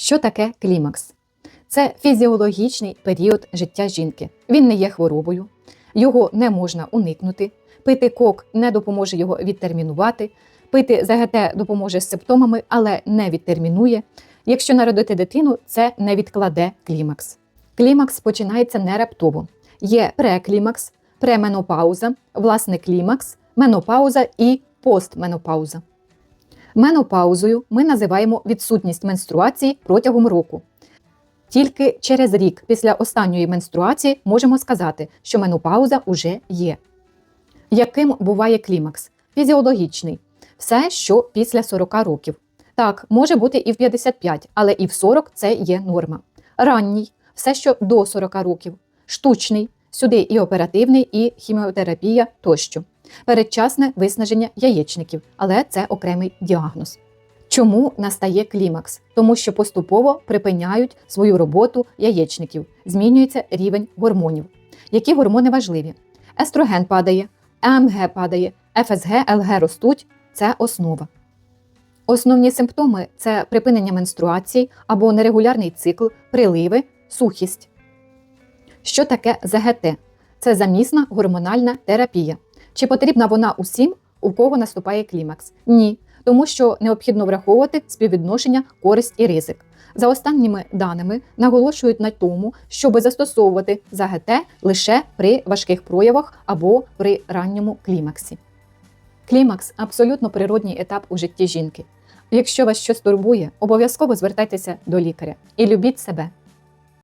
Що таке клімакс? Це фізіологічний період життя жінки. Він не є хворобою, його не можна уникнути. Пити кок не допоможе його відтермінувати. Пити ЗГТ допоможе з симптомами, але не відтермінує. Якщо народити дитину, це не відкладе клімакс. Клімакс починається не раптово. Є преклімакс, пременопауза, власне клімакс, менопауза і постменопауза. Менопаузою ми називаємо відсутність менструації протягом року. Тільки через рік після останньої менструації можемо сказати, що менопауза уже є. Яким буває клімакс? Фізіологічний все, що після 40 років. Так, може бути і в 55, але і в 40 це є норма. Ранній все, що до 40 років, штучний, сюди і оперативний, і хіміотерапія тощо. Передчасне виснаження яєчників, але це окремий діагноз. Чому настає клімакс? Тому що поступово припиняють свою роботу яєчників, змінюється рівень гормонів. Які гормони важливі? Естроген падає, АМГ падає, ФСГ, ЛГ ростуть це основа. Основні симптоми це припинення менструації або нерегулярний цикл, приливи, сухість. Що таке ЗГТ? Це замісна гормональна терапія. Чи потрібна вона усім, у кого наступає клімакс? Ні, тому що необхідно враховувати співвідношення користь і ризик. За останніми даними наголошують на тому, щоб застосовувати ЗГТ лише при важких проявах або при ранньому клімаксі. Клімакс абсолютно природній етап у житті жінки. Якщо вас щось турбує, обов'язково звертайтеся до лікаря і любіть себе.